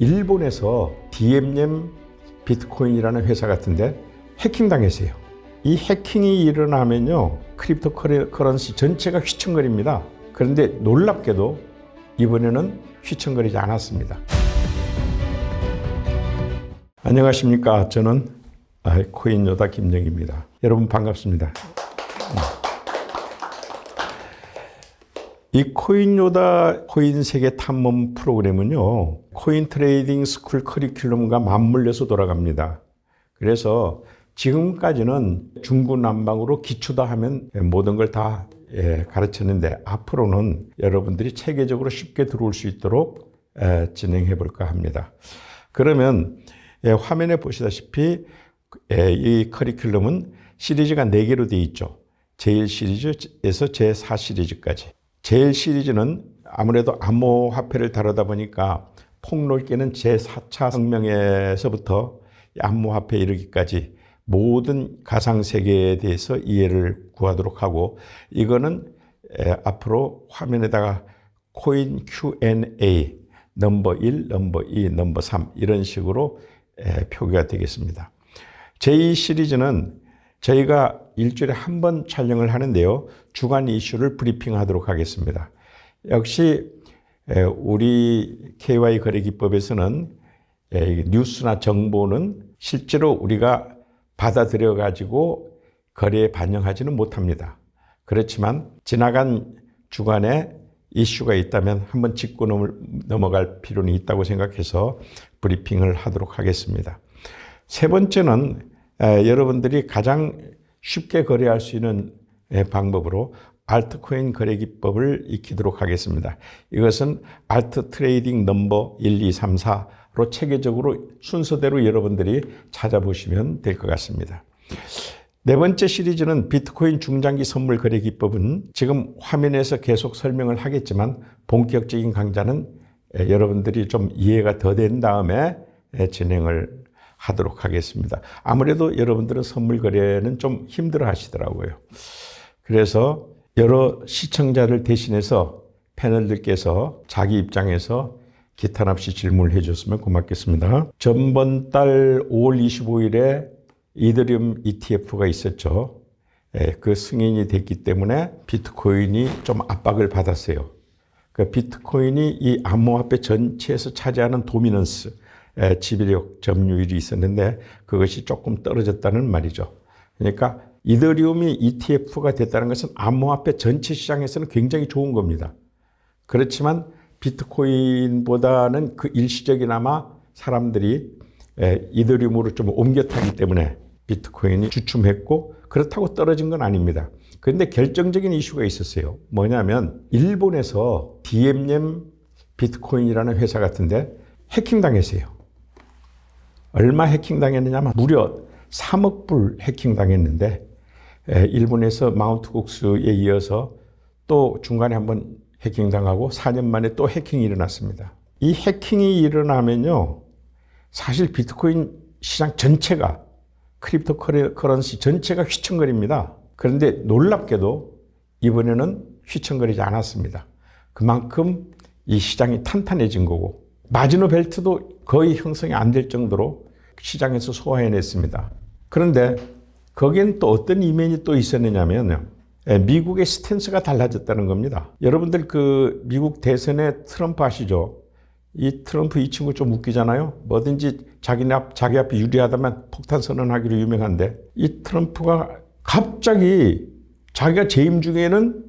일본에서 DMM 비트코인이라는 회사 같은데 해킹당했어요. 이 해킹이 일어나면요. 크립토 커런시 전체가 휘청거립니다. 그런데 놀랍게도 이번에는 휘청거리지 않았습니다. 안녕하십니까. 저는 아, 코인 요다 김정입니다. 여러분 반갑습니다. 이 코인 요다 코인 세계 탐험 프로그램은요, 코인 트레이딩 스쿨 커리큘럼과 맞물려서 돌아갑니다. 그래서 지금까지는 중구난방으로 기초다 하면 모든 걸다 가르쳤는데 앞으로는 여러분들이 체계적으로 쉽게 들어올 수 있도록 에, 진행해 볼까 합니다. 그러면 예, 화면에 보시다시피 예, 이 커리큘럼은 시리즈가 4개로 되어 있죠. 제1 시리즈에서 제4 시리즈까지. 제일 시리즈는 아무래도 암호화폐를 다루다 보니까 폭넓게는 제4차 혁명에서부터 암호화폐에 이르기까지 모든 가상세계에 대해서 이해를 구하도록 하고 이거는 에, 앞으로 화면에다가 코인 Q&A 넘버 1, 넘버 2, 넘버 3 이런 식으로 에, 표기가 되겠습니다. 제2 시리즈는 저희가 일주일에 한 번 촬영을 하는데요. 주간 이슈를 브리핑하도록 하겠습니다. 역시 에, 우리 KY 거래 기법에서는 뉴스나 정보는 실제로 우리가 받아들여 가지고 거래에 반영하지는 못합니다. 그렇지만 지나간 주간에 이슈가 있다면 한번 짚고 넘어갈 필요는 있다고 생각해서 브리핑을 하도록 하겠습니다. 세 번째는 에, 여러분들이 가장 쉽게 거래할 수 있는 에, 방법으로 알트코인 거래 기법을 익히도록 하겠습니다. 이것은 알트 트레이딩 넘버 1, 2, 3, 4로 체계적으로 순서대로 여러분들이 찾아보시면 될 것 같습니다. 네 번째 시리즈는 비트코인 중장기 선물 거래 기법은 지금 화면에서 계속 설명을 하겠지만 본격적인 강좌는 에, 여러분들이 좀 이해가 더 된 다음에 에, 진행을 하도록 하겠습니다. 아무래도 여러분들은 선물 거래는 좀 힘들어 하시더라고요. 그래서 여러 시청자를 대신해서 패널들께서 자기 입장에서 기탄 없이 질문을 해줬으면 고맙겠습니다. 전번 달 5월 25일에 이더리움 ETF가 있었죠. 예, 그 승인이 됐기 때문에 비트코인이 좀 압박을 받았어요. 그 비트코인이 이 암호화폐 전체에서 차지하는 도미넌스, 에, 지배력 점유율이 있었는데 그것이 조금 떨어졌다는 말이죠. 그러니까 이더리움이 ETF가 됐다는 것은 암호화폐 전체 시장에서는 굉장히 좋은 겁니다. 그렇지만 비트코인보다는 그 일시적이나마 사람들이 에, 이더리움으로 좀 옮겨 타기 때문에 비트코인이 주춤했고 그렇다고 떨어진 건 아닙니다. 그런데 결정적인 이슈가 있었어요. 뭐냐면 일본에서 DMM 비트코인이라는 회사 같은데 해킹당했어요. 얼마 해킹당했느냐면 무려 3억 불 해킹당했는데 에, 일본에서 마운트 국수에 이어서 또 중간에 한번 해킹당하고 4년 만에 또 해킹이 일어났습니다. 이 해킹이 일어나면요. 사실 비트코인 시장 전체가 크립토 커런시 전체가 휘청거립니다. 그런데 놀랍게도 이번에는 휘청거리지 않았습니다. 그만큼 이 시장이 탄탄해진 거고 마지노 벨트도 거의 형성이 안 될 정도로 시장에서 소화해냈습니다. 그런데 거기엔 또 어떤 이면이 또 있었느냐면요. 예, 미국의 스탠스가 달라졌다는 겁니다. 여러분들 그 미국 대선에 트럼프 아시죠? 이 트럼프 이 친구 좀 웃기잖아요. 뭐든지 자기네 앞, 자기 앞에 유리하다면 폭탄 선언하기로 유명한데 이 트럼프가 갑자기 자기가 재임 중에는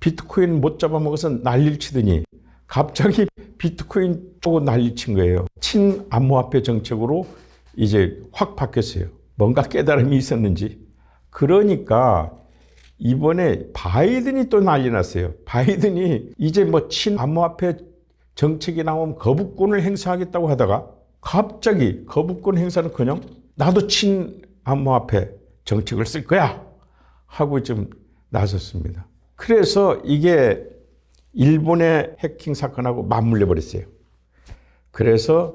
비트코인 못 잡아먹어서 난리를 치더니 갑자기 비트코인 쪽으로 난리 친 거예요. 친암호화폐 정책으로 이제 확 바뀌었어요. 뭔가 깨달음이 있었는지. 그러니까 이번에 바이든이 또 난리 났어요. 바이든이 이제 뭐 친암호화폐 정책이 나오면 거부권을 행사하겠다고 하다가 갑자기 거부권 행사는 그냥 나도 친암호화폐 정책을 쓸 거야 하고 좀 나섰습니다. 그래서 이게 일본의 해킹 사건하고 맞물려 버렸어요. 그래서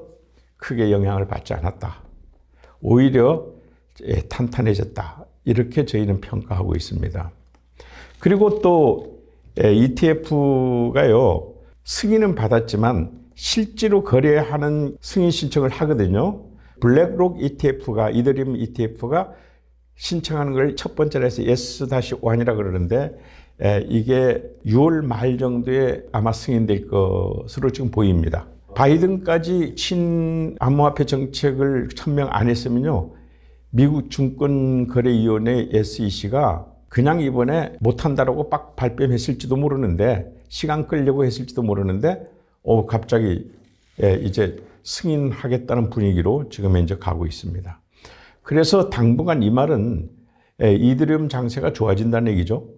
크게 영향을 받지 않았다. 오히려 예, 탄탄해졌다. 이렇게 저희는 평가하고 있습니다. 그리고 또 ETF가요 승인은 받았지만 실제로 거래하는 승인 신청을 하거든요. 블랙록 ETF가 이더리움 ETF가 신청하는 걸 첫 번째로 해서 S-1이라 그러는데 에, 이게 6월 말 정도에 아마 승인될 것으로 지금 보입니다. 바이든까지 친암호화폐 정책을 천명 안 했으면요. 미국 증권거래위원회 SEC가 그냥 이번에 못한다라고 빡 발뺌했을지도 모르는데 시간 끌려고 했을지도 모르는데 어 갑자기 예, 이제 승인하겠다는 분위기로 지금 현재 가고 있습니다. 그래서 당분간 이 말은 예, 이더리움 장세가 좋아진다는 얘기죠.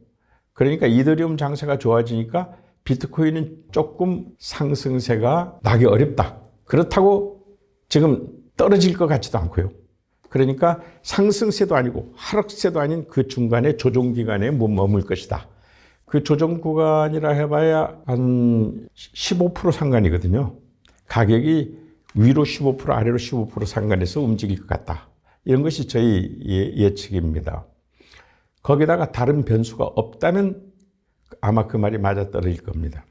그러니까 이더리움 장세가 좋아지니까 비트코인은 조금 상승세가 나기 어렵다. 그렇다고 지금 떨어질 것 같지도 않고요. 그러니까 상승세도 아니고 하락세도 아닌 그 중간에 조정 기간에 못 머물 것이다. 그 조정 구간이라 해봐야 한 15% 상관이거든요. 가격이 위로 15% 아래로 15% 상관해서 움직일 것 같다. 이런 것이 저희 예- 예측입니다. 거기다가 다른 변수가 없다면 아마 그 말이 맞아떨어질 겁니다.